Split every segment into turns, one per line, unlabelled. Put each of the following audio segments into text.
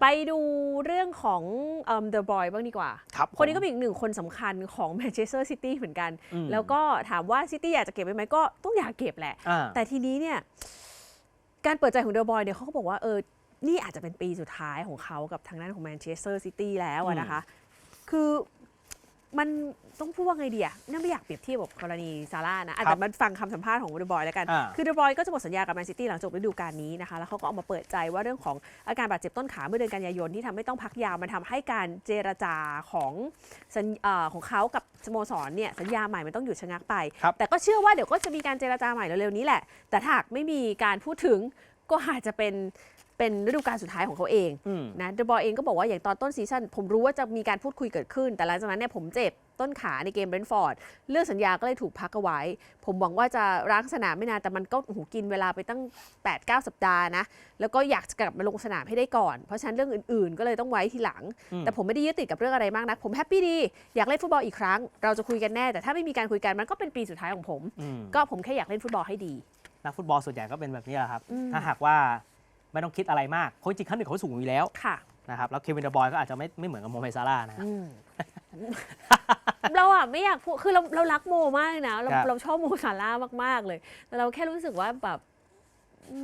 ไปดูเรื่องของเดอะบอยบ้างดีกว่า
ครับ
คนนี้ก็
ผม
เป็นอีกหนึ่งคนสำคัญของแมนเชสเตอร์ซิตี้เหมือนกัน
อืม
แล้วก็ถามว่าซิตี้อยากจะเก็บไว้ไหมก็ต้องอยากเก็บแหละ
อ่า
แต่ทีนี้เนี่ย การเปิดใจของเดอะบอยเนี่ยเขาก็บอกว่าเออ นี่อาจจะเป็นปีสุดท้ายของเขากับทางด้านของแมนเชสเตอร์ซิตี้แล้วอะนะคะ คือ มันต้องพูดว่าไงดีอะน่าไม่อยากเปรียบเทียบกับกรณีซาร่านะอาจ
ครั
จะ
บ
มันฟังคำสัมภาษณ์ของเดอะบอยแล้วกัน
อ่า
คือเดอะบอยก็จะหมดสัญญากับแมนซิตี้หลังจบฤดูกาลนี้นะคะ แล้วเขาก็ออกมาเปิดใจว่าเรื่องของอาการบาดเจ็บต้นขาเมื่อเดือนกันยายนที่ทำให้ต้องพักยาวมันทำให้การเจรจาของสัญเอ่อของเขากับสโมสรเนี่ยสัญญาใหม่มันต้องหยุดชะงักไป
ครับ
แต่ก็เชื่อว่าเดี๋ยวก็จะมีการเจรจาใหม่เร็วๆนี้แหละ แต่ถ้าหากไม่มีการพูดถึงก็อาจจะเป็น เป็นฤดูกาลสุดท้ายของเขาเอง
อืม
นะเดอะบอยเองก็บอกว่าอย่างตอนต้นซีซั่นผมรู้ว่าจะมีการพูดคุยเกิดขึ้น แต่หลังจากนั้นเนี่ยผมเจ็บต้นขาในเกมเบรนท์ฟอร์ดเรื่องสัญญาก็เลยถูกพักเอาไว้ ผมหวังว่าจะร้างสนามไม่นานแต่มันก็โอ้โหกินเวลาไปตั้ง 8-9 สัปดาห์นะ แล้วก็อยากจะกลับมาลงสนามให้ได้ก่อน เพราะฉะนั้นเรื่องอื่นๆ ก็เลยต้องไว้ทีหลัง
อืม
แต่ผมไม่ได้ยึดติดกับเรื่องอะไรมากนักผมแฮปปี้ดี อยากเล่นฟุตบอลอีกครั้ง เราจะคุยกันแน่ แต่ถ้าไม่มีการคุยกันมันก็เป็นปีสุดท้ายของผม
อืม
ก็ผมแค่อยากเล่นฟุตบอลให้ดี
นักฟุตบอลส่วนใหญ่ก็เป็นแบบนี้แหละครับ
อืม
ถ้าหากว่า ไม่ต้องคิดอะไรมากเพราะจริงๆขั้นหนึ่งเขาสูงอยู่แล้ว
ค่ะ
นะครับแล้วเควินเดอะบอยก็อาจจะไม่ไม่เหมือนกับโมเมซาร่าห์นะ
อืม เราอะไม่อยากพูดคือเราเรารักโมมากเลยนะเรา
ครับ
เราชอบโมซาร่ามาก ๆ เลย แต่เราแค่รู้สึกว่าแบบอื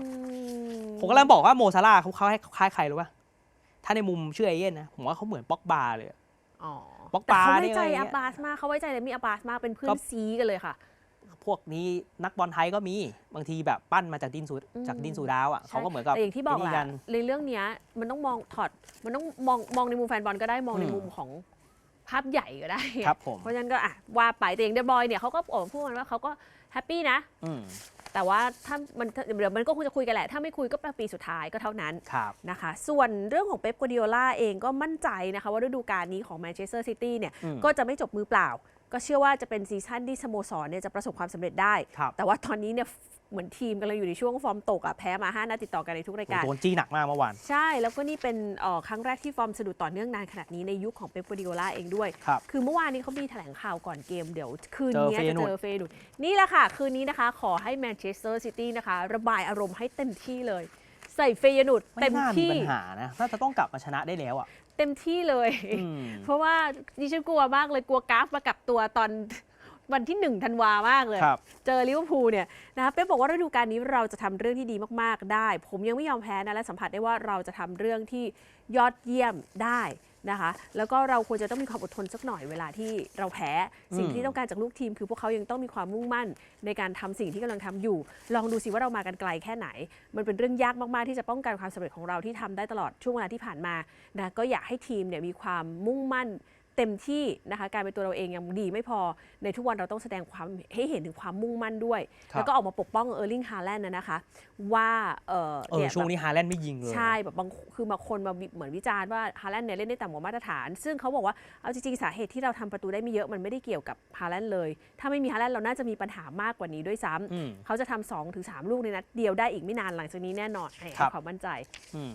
ม
ผมกำลังบอกว่าโมซาร่าห์เขาเขาให้คล้ายใครรู้ป่ะถ้าในมุมชื่อเอเย่นนะผมว่าเขาเหมือนป็อกบาเลย
อ๋อ
บ็อก
แต่เขา
บาร์
ไว้
นี่
ใจ
อะไรเงี้ย
อับบาสมากเขาไว้ใจเลยมีอับบาสมากเป็นเพื่อ
ก็
นซีกันเลยค่ะ
พวกนี้นักบอลไทยก็มีบางทีแบบปั้นมาจากดินสู
อืม
จากดินสู่ดาวอะเขาก็เหมือนกับ
แต่อย่างที่บอก
ไนี่
แห
กั
ละ
น
ในเรื่องเนี้ยมันต้องมองถอดมันต้องมองมองในมุมแฟนบอลก็ได้มองใน
อืม
มุมของภาพใหญ่ก็ได้
ครับผม
เพราะฉะนั้นก็อะว่าไปแต่อย่างเดบอยเนี่ยเขาก็ออกมาพูดกันว่าเขาก็แฮปปี้นะ
อืม
แต่ว่าถ้ามันเดี๋ยวมันก็คงจะคุยกันแหละ ถ้าไม่คุยก็เป็นปีสุดท้ายก็เท่านั้น
ครับ
นะคะ ส่วนเรื่องของเป๊ปกัวดิโอลาเองก็มั่นใจนะคะ ว่าฤดูกาลนี้ของแมนเชสเตอร์ซิตี้เนี่ย
อืม
ก็จะไม่จบมือเปล่า ก็เชื่อว่าจะเป็นซีซั่นที่สโมสรเนี่ยจะประสบความสำเร็จได้
ครับ
แต่ว่าตอนนี้เนี่ยเหมือนทีมกำลังอยู่ในช่วงฟอร์มตกอะแพ้มา5นัดติดต่อกันในทุกรายการ
โดนจี้หนักมากเมื่อวาน
ใช่แล้วก็นี่เป็นเอ่อครั้งแรกที่ฟอร์มสะดุดต่อเนื่องนานขนาดนี้ในยุคของเป๊ปกัวดิโอลาเองด้วย
ครับ
คือเมื่อวานนี้เขามีแถลงข่าวก่อนเกมเดี๋ยวคืน
เจอ
นี้
เฟย
จะ
นู
เจ
ร์
อเฟยนุดนี่แหละค่ะ คืนนี้นะคะ ขอให้แมนเชสเตอร์ซิตี้นะคะ ระบายอารมณ์ให้เต็มที่เลย ใส่เฟยนุด
ไม่
เต็ม
น่ามี
ที่
ปัญหานะน่าจะต้องกลับมาชนะได้แล้วอะ
เต็มที่เลย
อืม
เพราะว่าดิฉันกลัวมากเลยกลัวกราฟมากับตัวตอน วันที่หนึ่งธันวามากเลย
ครับ
เจอลิเวอร์พูลเนี่ยนะคะเป๊ปบอกว่าฤดูกาลนี้เราจะทำเรื่องที่ดีมากๆได้ ผมยังไม่ยอมแพ้นะและสัมผัสได้ว่าเราจะทำเรื่องที่ยอดเยี่ยมได้นะคะ แล้วก็เราควรจะต้องมีความอดทนสักหน่อยเวลาที่เราแพ้ สิ่ง
อืม
ที่ต้องการจากลูกทีม คือพวกเขายังต้องมีความมุ่งมั่น ในการทำสิ่งที่กำลังทำอยู่ ลองดูสิว่าเรามากันไกลแค่ไหน มันเป็นเรื่องยากมากๆที่จะป้องกันความสำเร็จของเราที่ทำได้ตลอดช่วงเวลาที่ผ่านมานะก็อยากให้ทีมเนี่ยมีความมุ่งมั่น เต็มที่นะคะการเป็นตัวเราเองยังดีไม่พอในทุกวันเราต้องแสดงความให้เห็นถึงความมุ่งมั่นด้วย
ครับ
แล้วก็ออกมาปกป้องเออร์ลิงฮาแลนด์นะนะคะว่าเออ
เออช่วงนี้ฮาแลนด์ไม่ยิงเลย
ใช่แบบบางคือบางคนมาวิเหมือนวิจารณ์ว่าฮาแลนด์เนี่ยเล่นได้ต่ำกว่ามาตรฐาน ซึ่งเขาบอกว่าเอาจริงๆ สาเหตุที่เราทำประตูได้ไม่เยอะมันไม่ได้เกี่ยวกับฮาแลนด์เลย ถ้าไม่มีฮาแลนด์เราน่าจะมีปัญหามากกว่านี้ด้วยซ้ำ
อืม
เขาจะทำสองถึงสามลูกในนัดเดียวได้อีกไม่นานหลังจากนี้แน่นอนให้
ครับ
ความมั่นใจ
อืม